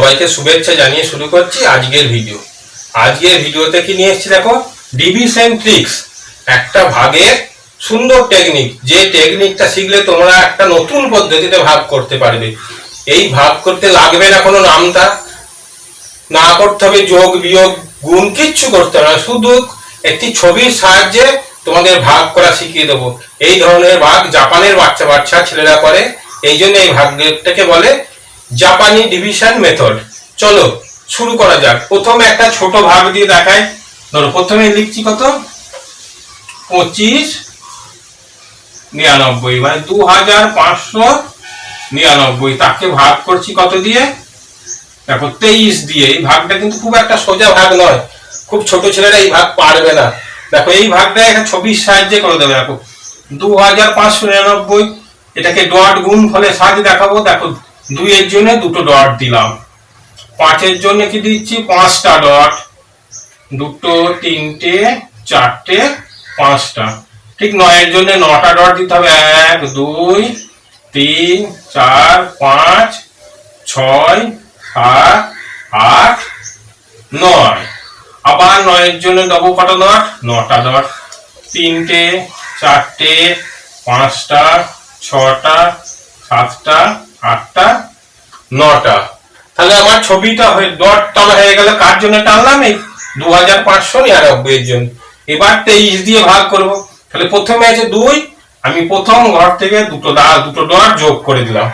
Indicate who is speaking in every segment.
Speaker 1: সবাইকে শুভেচ্ছা জানিয়ে শুরু করছি আজকের ভিডিও আজকের ভিডিওতে কি নিয়ে এসেছি দেখো ডিভিশন ট্রিক্স একটা ভাগের সুন্দর টেকনিক যে টেকনিকটা শিখলে তোমরা একটা নতুন পদ্ধতিতে ভাগ করতে পারবে এই ভাগ করতে লাগবে না কোনো নামটা না করতে হবে যোগ বিয়োগ গুণ কিচ্ছু করতে হবে না শুধু একটি ছবির সাহায্যে তোমাদের ভাগ করা শিখিয়ে দেবো এই ধরনের ভাগ জাপানের বাচ্চা বাচ্চা ছেলেরা করে এই জন্য এই ভাগটাকে বলে জাপানি ডিভিশন মেথড চলো শুরু করা যাক প্রথমে একটা ছোট ভাগ দিয়ে দেখায় ধরো প্রথমে লিখছি কত পঁচিশ নিরানব্বই মানে দু হাজার পাঁচশো নিরানব্বই তাকে ভাগ করছি কত দিয়ে দেখো তেইশ দিয়ে এই ভাগটা কিন্তু খুব একটা সোজা ভাগ নয় খুব ছোট ছেলেরা এই ভাগ পারবে না দেখো এই ভাগটা একটা ছবির সাহায্যে করে দেবে দেখো দু হাজার পাঁচশো নিরানব্বই এটাকে ডট গুণ ফলে সাহায্যে দেখাবো দেখো দুইয়ের জন্য দুটো ডট দিলাম পাঁচের জন্য কি দিচ্ছি পাঁচটা ডট দুটো তিনটে চারটে পাঁচটা ঠিক নয়ের জন্য নটা ডট দিতে হবে এক দুই তিন চার পাঁচ ছয় সাত আট নয় আবার নয়ের জন্য দেবো কটা ডট নটা ডট তিনটে চারটে পাঁচটা ছটা সাতটা আটটা নটা তাহলে আমার ছবিটা ডট টানা হয়ে গেল কার জন্য টানলাম এই দু হাজার পাঁচশো নিরানব্বই এর জন্য এবার তেইশ দিয়ে ভাগ করব তাহলে প্রথমে আছে দুই আমি প্রথম ঘর থেকে দুটো দা দুটো ডট যোগ করে দিলাম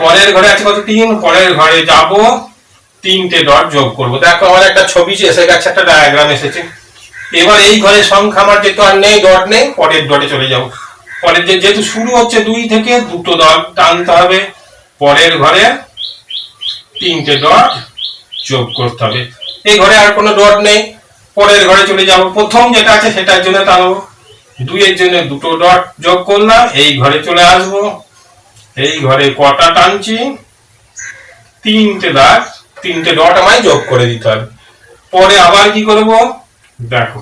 Speaker 1: পরের ঘরে আছে কত তিন পরের ঘরে যাব তিনটে ডট যোগ করবো দেখো আমার একটা ছবি এসে গেছে একটা ডায়াগ্রাম এসেছে এবার এই ঘরে সংখ্যা আমার যেহেতু আর নেই ডট নেই পরের ডটে চলে যাব পরের যেহেতু শুরু হচ্ছে দুই থেকে দুটো ডট টানতে হবে পরের ঘরে তিনটে ডট যোগ করতে হবে এই ঘরে আর কোনো ডট নেই পরের ঘরে চলে যাব প্রথম যেটা আছে সেটার জন্য টানবো দুইয়ের জন্য দুটো ডট যোগ করলাম এই ঘরে চলে আসব এই ঘরে কটা টানছি তিনটে দাগ তিনটে ডট আমায় যোগ করে দিতে হবে পরে আবার কি করব দেখো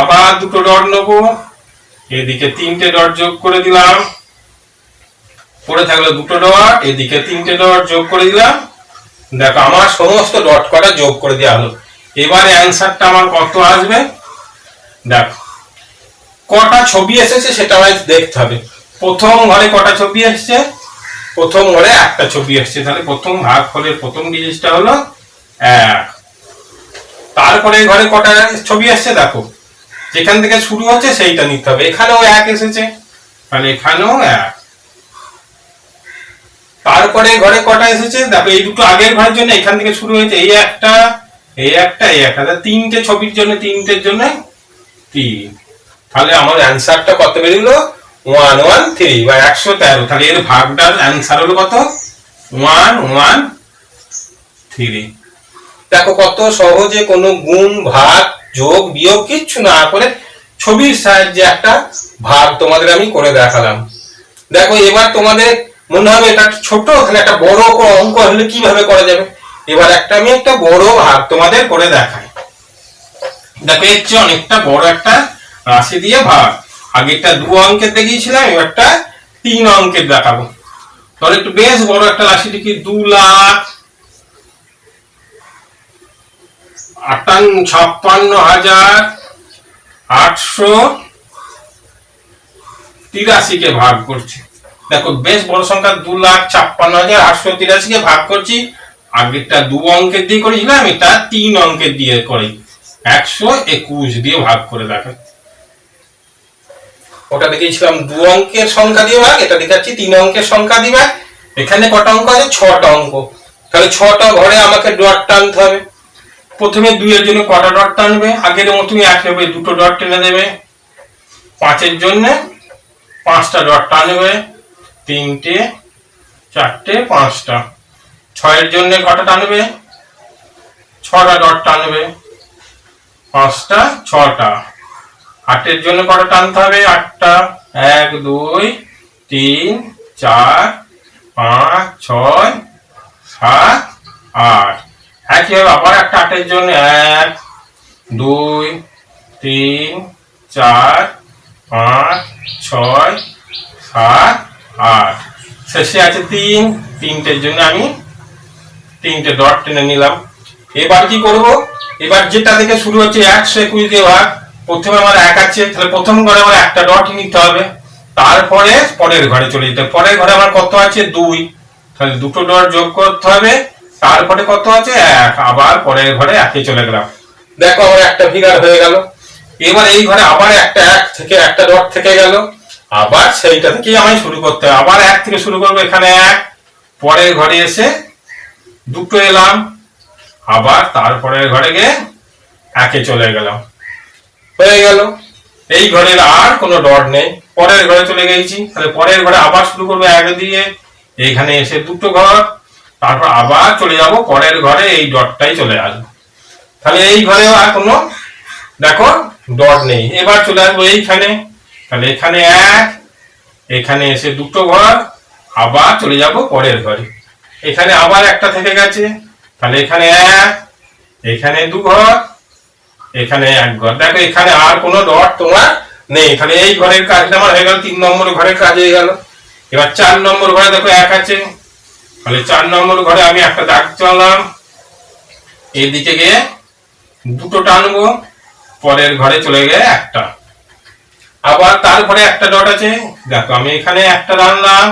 Speaker 1: আবার দুটো ডট নেবো এদিকে তিনটে ডট যোগ করে দিলাম পড়ে থাকলো দুটো ডট এদিকে তিনটে ডট যোগ করে দিলাম দেখো আমার সমস্ত ডট কটা যোগ করে দেওয়া হলো এবারে অ্যান্সারটা আমার কত আসবে দেখো কটা ছবি এসেছে সেটা আমায় দেখতে হবে প্রথম ঘরে কটা ছবি এসছে প্রথম ঘরে একটা ছবি এসছে তাহলে প্রথম ভাগ হলে প্রথম ডিজিটটা হলো এক তারপরে ঘরে কটা ছবি এসেছে দেখো যেখান থেকে শুরু হচ্ছে সেইটা নিতে হবে এখানেও এক এসেছে তাহলে এখানেও এক তারপরে ঘরে কটা এসেছে তারপরে এই দুটো আগের ঘরের জন্য এখান থেকে শুরু হয়েছে এই একটা এই একটা এই একটা তিনটে ছবির জন্য তিনটের জন্য তিন তাহলে আমার অ্যান্সারটা কত বেরোলো ওয়ান ওয়ান থ্রি বা একশো তেরো তাহলে এর ভাগটার অ্যান্সার হলো কত ওয়ান ওয়ান থ্রি দেখো কত সহজে কোনো গুণ ভাগ যোগ বিয়োগ কিচ্ছু না করে ছবির সাহায্যে একটা ভাগ তোমাদের আমি করে দেখালাম দেখো এবার তোমাদের মনে হবে এটা ছোট এখানে একটা বড় অঙ্ক হলে কিভাবে করা যাবে এবার একটা আমি একটা বড় ভাগ তোমাদের করে দেখাই দেখো এর চেয়ে অনেকটা বড় একটা রাশি দিয়ে ভাগ আগেরটা দু অঙ্কের দেখিয়েছিলাম একটা তিন অঙ্কের দেখাবো তাহলে একটু বেশ বড় একটা রাশি দেখি দু লাখ আটান্ন ছাপ্পান্ন হাজার আটশো তিরাশিকে ভাগ করছে দেখো বেশ বড় সংখ্যা দু লাখ ছাপ্পান্ন হাজার আটশো তিরাশিকে ভাগ করছি আগেরটা দু অঙ্কের দিয়ে করেছিলাম তা তিন অঙ্কের দিয়ে করি একশো একুশ দিয়ে ভাগ করে দেখো ওটা দেখিয়েছিলাম দু অঙ্কের সংখ্যা দিয়ে ভাগ এটা দেখাচ্ছি তিন অঙ্কের সংখ্যা দিয়ে ভাগ এখানে কটা অঙ্ক আছে ছটা অঙ্ক তাহলে ছটা ঘরে আমাকে ডট টানতে হবে প্রথমে দুইয়ের জন্য কটা ডট টানবে আগের তুমি এক নেবে দুটো ডট টেনে দেবে পাঁচের জন্য পাঁচটা ডট টানবে তিনটে চারটে পাঁচটা ছয়ের জন্য কটা টানবে ছটা ডট টানবে পাঁচটা ছটা আটের জন্য কটা টানতে হবে আটটা এক দুই তিন চার পাঁচ ছয় সাত আট একইভাবে আবার একটা আটের জন্য এক দুই তিন চার পাঁচ ছয় সাত আর শেষে আছে তিন তিনটের জন্য আমি তিনটে ডট টেনে নিলাম এবার কি করব এবার যেটা থেকে শুরু হচ্ছে একশো একুশ দিয়ে প্রথমে আমার এক আছে তাহলে প্রথম ঘরে আমার একটা ডট নিতে হবে তারপরে পরের ঘরে চলে যেতে পরের ঘরে আমার কত আছে দুই তাহলে দুটো ডট যোগ করতে হবে তারপরে কত আছে এক আবার পরের ঘরে একে চলে গেলাম দেখো আমার একটা ফিগার হয়ে গেল এবার এই ঘরে আবার একটা এক থেকে একটা ডট থেকে গেল আবার সেইটা থেকেই আমায় শুরু করতে হবে আবার এক থেকে শুরু করবো এখানে এক পরের ঘরে এসে দুটো এলাম আবার তারপরের ঘরে গিয়ে একে চলে গেলাম হয়ে গেল এই ঘরের আর কোনো ডট নেই পরের ঘরে চলে গেছি তাহলে পরের ঘরে আবার শুরু করবো এক দিয়ে এইখানে এসে দুটো ঘর তারপর আবার চলে যাব পরের ঘরে এই ডটটাই চলে আসবো তাহলে এই ঘরেও আর কোনো দেখো ডট নেই এবার চলে আসবো এইখানে তাহলে এখানে এক এখানে এসে দুটো ঘর আবার চলে যাব পরের ঘরে এখানে আবার একটা থেকে গেছে তাহলে এখানে এক এখানে দু ঘর এখানে এক ঘর দেখো এখানে আর কোনো ডট তোমার নেই এখানে এই ঘরের কাজটা আমার হয়ে গেল তিন নম্বর ঘরের কাজ হয়ে গেল এবার চার নম্বর ঘরে দেখো এক আছে তাহলে চার নম্বর ঘরে আমি একটা দাগ চালাম এদিকে গিয়ে দুটো টানবো পরের ঘরে চলে গেলে একটা আবার তার ঘরে একটা ডট আছে দেখো আমি এখানে একটা টানলাম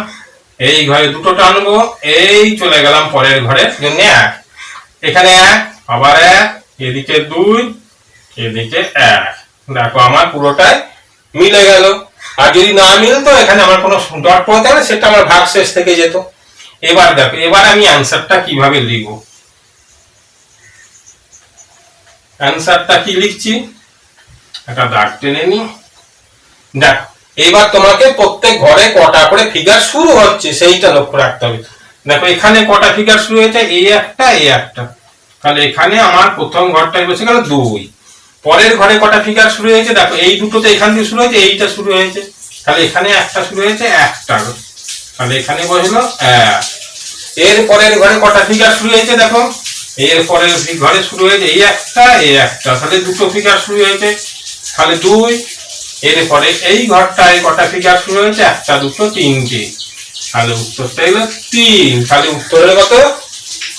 Speaker 1: এই ঘরে দুটো টানবো এই চলে গেলাম পরের ঘরের জন্য এক এখানে এক আবার এক এদিকে দুই এদিকে এক দেখো আমার পুরোটাই মিলে গেল আর যদি না মিলতো এখানে আমার কোনো ডট পড়তে না সেটা আমার ভাগ শেষ থেকে যেত এবার দেখো এবার আমি অ্যান্সারটা কিভাবে লিখব অ্যান্সারটা কি লিখছি একটা দাগ টেনে নিই দেখো এবার তোমাকে প্রত্যেক ঘরে কটা করে ফিগার শুরু হচ্ছে সেইটা লক্ষ্য রাখতে হবে দেখো এখানে কটা ফিগার শুরু হয়েছে এই একটা এই একটা তাহলে এখানে আমার প্রথম ঘরটা বসে গেল দুই পরের ঘরে কটা ফিগার শুরু হয়েছে দেখো এই দুটো তো এখান দিয়ে শুরু হয়েছে এইটা শুরু হয়েছে তাহলে এখানে একটা শুরু হয়েছে একটা তাহলে এখানে বসল এর পরের ঘরে কটা ফিগার শুরু হয়েছে দেখো এর পরের ঘরে শুরু হয়েছে এই একটা এই একটা তাহলে দুটো ফিগার শুরু হয়েছে তাহলে দুই এরপরে এই ঘরটায় কটা ফিগার শুরু হয়েছে একটা দুটো তিনটে তাহলে উত্তরটা এলো তিন তাহলে উত্তরের কত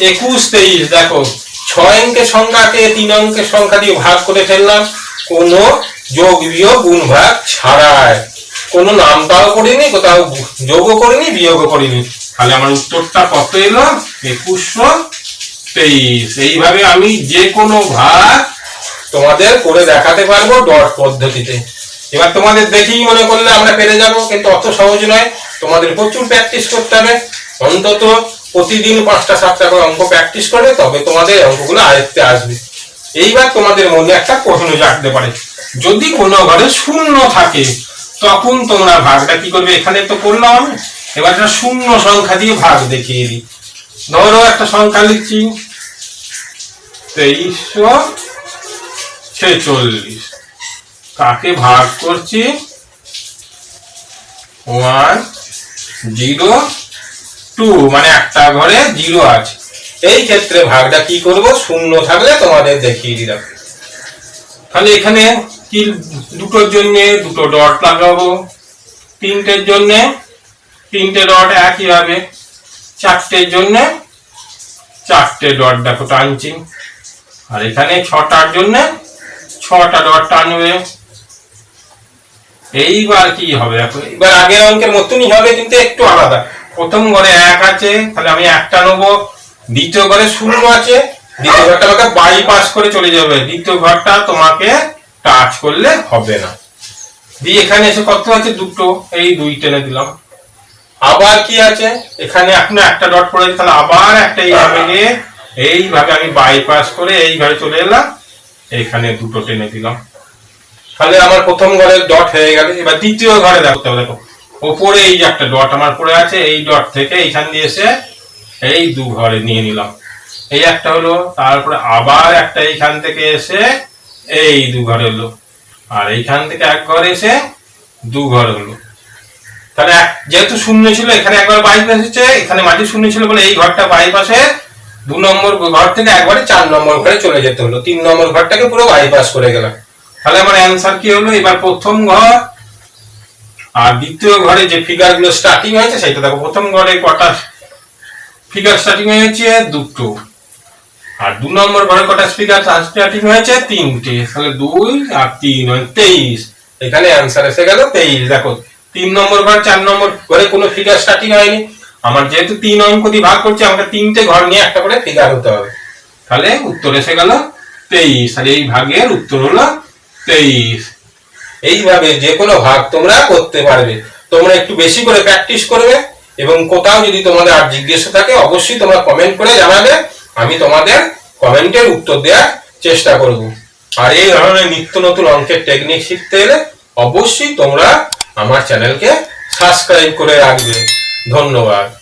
Speaker 1: একুশ তেইশ দেখো ছয় অঙ্কের সংখ্যাকে তিন অঙ্কের সংখ্যা দিয়ে ভাগ করে ফেললাম কোনো যোগ বিয়োগ গুণ ভাগ ছাড়াই কোনো নামটাও করিনি কোথাও যোগও করিনি বিয়োগও করিনি তাহলে আমার উত্তরটা কত এলো একুশশো তেইশ এইভাবে আমি যে কোনো ভাগ তোমাদের করে দেখাতে পারবো ডট পদ্ধতিতে এবার তোমাদের দেখেই মনে করলে আমরা পেরে যাব কিন্তু অত সহজ নয় তোমাদের প্রচুর প্র্যাকটিস করতে হবে অন্তত প্রতিদিন পাঁচটা সাতটা করে অঙ্ক প্র্যাকটিস করে তবে তোমাদের অঙ্কগুলো আয়ত্তে আসবে এইবার তোমাদের মনে একটা প্রশ্ন জাগতে পারে যদি কোনো ঘরে শূন্য থাকে তখন তোমরা ভাগটা কি করবে এখানে তো করলাম আমি এবার একটা শূন্য সংখ্যা দিয়ে ভাগ দেখিয়ে দিই ধরো একটা সংখ্যা লিখছি তেইশশো ছেচল্লিশ তাকে ভাগ করছি ওয়ান জিরো টু মানে একটা ঘরে জিরো আছে এই ক্ষেত্রে ভাগটা কি করব শূন্য থাকলে তোমাদের দেখিয়ে দিলাম তাহলে এখানে কি দুটোর জন্য দুটো ডট লাগাবো তিনটের জন্য তিনটে ডট একই হবে চারটের জন্য চারটে ডট দেখো টানছি আর এখানে ছটার জন্য ছটা ডট টানবে এইবার কি হবে এখন এবার আগের অঙ্কের মতনই হবে কিন্তু একটু আলাদা প্রথম ঘরে এক আছে তাহলে আমি একটা নেবো দ্বিতীয় ঘরে শূন্য আছে দ্বিতীয় ঘরটা আমাকে বাইপাস করে চলে যাবে দ্বিতীয় ঘরটা তোমাকে টাচ করলে হবে না দিয়ে এখানে এসে কত আছে দুটো এই দুই টেনে দিলাম আবার কি আছে এখানে এখন একটা ডট পড়ে তাহলে আবার একটা ভাবে গিয়ে এইভাবে আমি বাইপাস করে এই ঘরে চলে এলাম এখানে দুটো টেনে দিলাম তাহলে আমার প্রথম ঘরের ডট হয়ে গেলে এবার দ্বিতীয় ঘরে দেখতে হবে দেখো ওপরে এই যে একটা ডট আমার পড়ে আছে এই ডট থেকে এইখান দিয়ে এসে এই দু ঘরে নিয়ে নিলাম এই একটা হলো তারপরে আবার একটা এইখান থেকে এসে এই দু ঘরে হলো আর এইখান থেকে এক ঘরে এসে দু ঘর হলো তাহলে যেহেতু শূন্য ছিল এখানে একবার বাইপাস হচ্ছে এখানে মাটি শূন্য ছিল বলে এই ঘরটা বাইপাসে দু নম্বর ঘর থেকে একবারে চার নম্বর ঘরে চলে যেতে হলো তিন নম্বর ঘরটাকে পুরো বাইপাস করে গেলাম তাহলে আমার অ্যান্সার কি হলো এবার প্রথম ঘর আর দ্বিতীয় ঘরে যে ফিগার গুলো স্টার্টিং হয়েছে সেটা দেখো প্রথম ঘরে কটা ফিগার স্টার্টিং হয়েছে দুটো আর দু নম্বর ঘরে কটা ফিগার স্টার্টিং হয়েছে তিনটে তাহলে দুই আর তিন মানে তেইশ এখানে অ্যান্সার এসে গেল তেইশ দেখো তিন নম্বর ঘর চার নম্বর ঘরে কোনো ফিগার স্টার্টিং হয়নি আমার যেহেতু তিন অঙ্ক দিয়ে ভাগ করছে আমাকে তিনটে ঘর নিয়ে একটা করে ফিগার হতে হবে তাহলে উত্তর এসে গেল তেইশ তাহলে এই ভাগের উত্তর হলো তেইশ এইভাবে যে কোনো ভাগ তোমরা করতে পারবে তোমরা একটু বেশি করে প্র্যাকটিস করবে এবং কোথাও যদি তোমাদের আর জিজ্ঞাসা থাকে অবশ্যই তোমরা কমেন্ট করে জানাবে আমি তোমাদের কমেন্টের উত্তর দেওয়ার চেষ্টা করব আর এই ধরনের নিত্য নতুন অঙ্কের টেকনিক শিখতে এলে অবশ্যই তোমরা আমার চ্যানেলকে সাবস্ক্রাইব করে রাখবে ধন্যবাদ